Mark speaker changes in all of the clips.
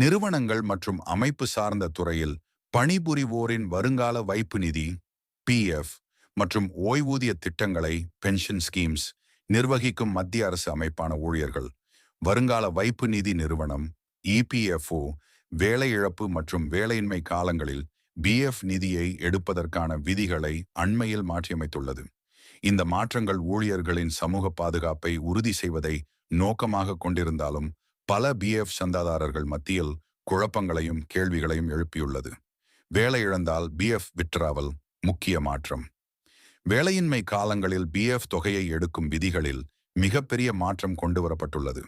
Speaker 1: நிறுவனங்கள் மற்றும் அமைப்பு சார்ந்த துறையில் பணிபுரிவோரின் வருங்கால வைப்பு நிதி பிஎஃப் மற்றும் ஓய்வூதிய திட்டங்களை பென்ஷன் ஸ்கீம்ஸ் நிர்வகிக்கும் மத்திய அரசு அமைப்பான ஊழியர்கள். வருங்கால வைப்பு நிதி நிறுவனம் இபிஎஃப்ஓ வேலை இழப்பு மற்றும் வேலையின்மை காலங்களில் பிஎஃப் நிதியை எடுப்பதற்கான விதிகளை அண்மையில் மாற்றியமைத்துள்ளது. இந்த மாற்றங்கள் ஊழியர்களின் சமூக பாதுகாப்பை உறுதி செய்வதை நோக்கமாக கொண்டிருந்தாலும் பல பிஎஃப் சந்தாதாரர்கள் மத்தியில் குழப்பங்களையும் கேள்விகளையும் எழுப்பியுள்ளது. வேலை இழந்தால் பிஎஃப் விற்றாவல் முக்கிய மாற்றம். வேலையின்மை காலங்களில் பிஎஃப் தொகையை எடுக்கும் விதிகளில் மிகப்பெரிய மாற்றம் கொண்டு வரப்பட்டுள்ளது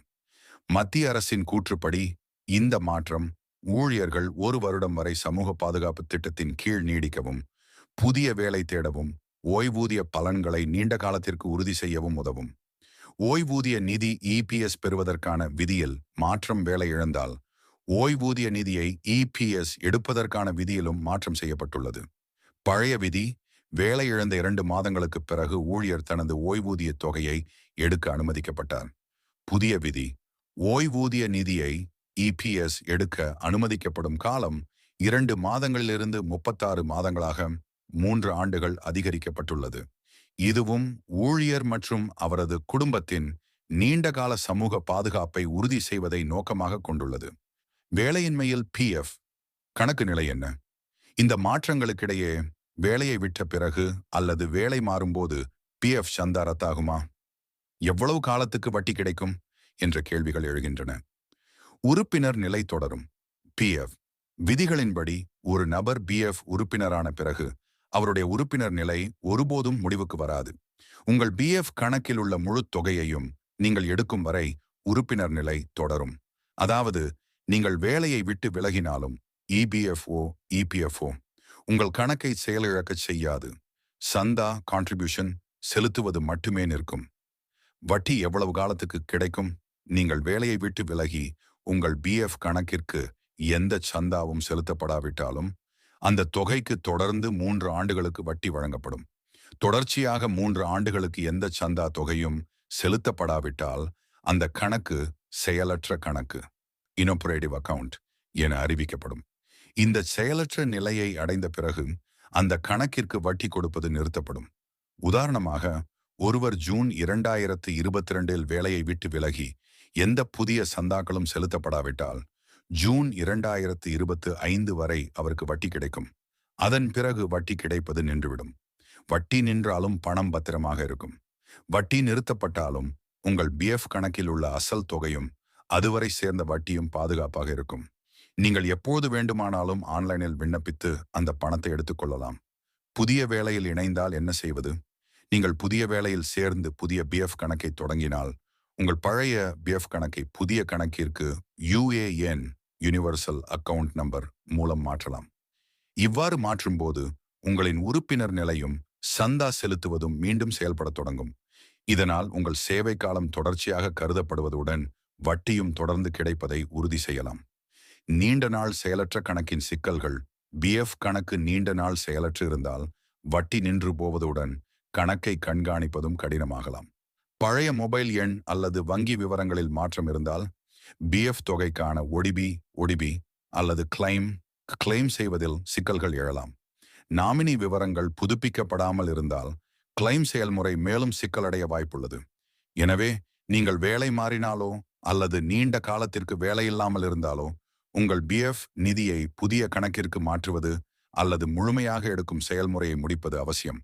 Speaker 1: மத்திய அரசின் கூற்றுப்படி இந்த மாற்றம் ஊழியர்கள் ஒரு வருடம் வரை சமூக பாதுகாப்பு திட்டத்தின் கீழ் நீடிக்கவும் புதிய வேலை தேடவும் ஓய்வூதிய பலன்களை நீண்ட காலத்திற்கு உறுதி செய்யவும் உதவும். ஓய்வூதிய நிதி இபிஎஸ் பெறுவதற்கான விதியில் மாற்றம் வேலை இழந்தால் ஓய்வூதிய நிதியை இபிஎஸ் எடுப்பதற்கான விதியிலும் மாற்றம் செய்யப்பட்டுள்ளது. பழைய விதி வேலை இழந்த இரண்டு மாதங்களுக்கு பிறகு ஊழியர் தனது ஓய்வூதிய தொகையை எடுக்க அனுமதிக்கப்பட்டார். புதிய விதி ஓய்வூதிய நிதியை இபிஎஸ் எடுக்க அனுமதிக்கப்படும் காலம் இரண்டு மாதங்களிலிருந்து முப்பத்தாறு மாதங்களாக மூன்று ஆண்டுகள் அதிகரிக்கப்பட்டுள்ளது. இதுவும் ஊழியர் மற்றும் அவரது குடும்பத்தின் நீண்டகால சமூக பாதுகாப்பை உறுதி செய்வதை நோக்கமாக கொண்டுள்ளது. வேலையின்மையில் பிஎஃப் கணக்கு நிலை என்ன? இந்த மாற்றங்களுக்கிடையே வேலையை விட்ட பிறகு அல்லது வேலை மாறும்போது பிஎஃப் சந்தா ரத்தாகுமா எவ்வளவு காலத்துக்கு வட்டி கிடைக்கும்? என்ற கேள்விகள் எழுகின்றன. உறுப்பினர் நிலை தொடரும். பிஎஃப் விதிகளின்படி ஒரு நபர் பிஎஃப் உறுப்பினரான பிறகு அவருடைய உறுப்பினர் நிலை ஒருபோதும் முடிவுக்கு வராது. உங்கள் பிஎஃப் கணக்கில் உள்ள முழு தொகையையும் நீங்கள் எடுக்கும் வரை உறுப்பினர் நிலை தொடரும். அதாவது நீங்கள் வேலையை விட்டு விலகினாலும் இபிஎஃப்ஓ இபிஎஃப்ஓ உங்கள் கணக்கை செயலிழக்கச் செய்யாது. சந்தா கான்ட்ரிபியூஷன் செலுத்துவது மட்டுமே நிற்கும். வட்டி எவ்வளவு காலத்துக்கு கிடைக்கும்? நீங்கள் வேலையை விட்டு விலகி உங்கள் பிஎஃப் கணக்கிற்கு எந்த சந்தாவும் செலுத்தப்படாவிட்டாலும் அந்த தொகைக்கு தொடர்ந்து மூன்று ஆண்டுகளுக்கு வட்டி வழங்கப்படும். தொடர்ச்சியாக மூன்று ஆண்டுகளுக்கு எந்த சந்தா தொகையும் செலுத்தப்படாவிட்டால் அந்த கணக்கு செயலற்ற கணக்கு. இனோபரேட்டிவ் அக்கவுண்ட் என அறிவிக்கப்படும். இந்த செயலற்ற நிலையை அடைந்த பிறகு அந்த கணக்கிற்கு வட்டி கொடுப்பது நிறுத்தப்படும். உதாரணமாக ஒருவர் ஜூன் இரண்டாயிரத்து இருபத்தி ரெண்டில் வேலையை விட்டு விலகி எந்த புதிய சந்தாக்களும் செலுத்தப்படாவிட்டால் ஜூன் இரண்டாயிரத்து இருபத்து ஐந்து வரை அவருக்கு வட்டி கிடைக்கும். அதன் பிறகு வட்டி கிடைப்பது நின்றுவிடும். வட்டி நின்றாலும் பணம் பத்திரமாக இருக்கும். வட்டி நிறுத்தப்பட்டாலும் உங்கள் பிஎஃப் கணக்கில் உள்ள அசல் தொகையும் அதுவரை சேர்ந்த வட்டியும் பாதுகாப்பாக இருக்கும். நீங்கள் எப்போது வேண்டுமானாலும் ஆன்லைனில் விண்ணப்பித்து அந்த பணத்தை எடுத்துக்கொள்ளலாம் புதிய வேலையில் இணைந்தால் என்ன செய்வது? நீங்கள் புதிய வேலையில் சேர்ந்து புதிய பிஎஃப் கணக்கை தொடங்கினால் உங்கள் பழைய பிஎஃப் கணக்கை புதிய கணக்கிற்கு யுஏஎன் யூனிவர்சல் அக்கவுண்ட் நம்பர் மூலம் மாற்றலாம். இவ்வாறு மாற்றும்போது உங்களின் உறுப்பினர் நிலையும் சந்தா செலுத்துவதும் மீண்டும் செயல்படத் தொடங்கும். இதனால் உங்கள் சேவை காலம் தொடர்ச்சியாக கருதப்படுவதுடன் வட்டியும் தொடர்ந்து கிடைப்பதை உறுதி செய்யலாம். நீண்ட நாள் செயலற்ற கணக்கின் சிக்கல்கள் பிஎஃப் கணக்கு நீண்ட நாள் செயலற்று இருந்தால் வட்டி நின்று போவதுடன் கணக்கை கண்காணிப்பதும் கடினமாகலாம். பழைய மொபைல் எண் அல்லது வங்கி விவரங்களில் மாற்றம் இருந்தால் பிஎஃப் தொகைக்கான ஒடிபி ஒடிபி அல்லது கிளைம் கிளைம் செய்வதில் சிக்கல்கள் எழலாம். நாமினி விவரங்கள் புதுப்பிக்கப்படாமல் இருந்தால் கிளைம் செயல்முறை மேலும் சிக்கலடைய வாய்ப்புள்ளது. எனவே நீங்கள் வேலை மாறினாலோ அல்லது நீண்ட காலத்திற்கு வேலையில்லாமல் இருந்தாலோ உங்கள் பிஎஃப் நிதியை புதிய கணக்கிற்கு மாற்றுவது அல்லது முழுமையாக எடுக்கும் செயல்முறையை முடிப்பது அவசியம்.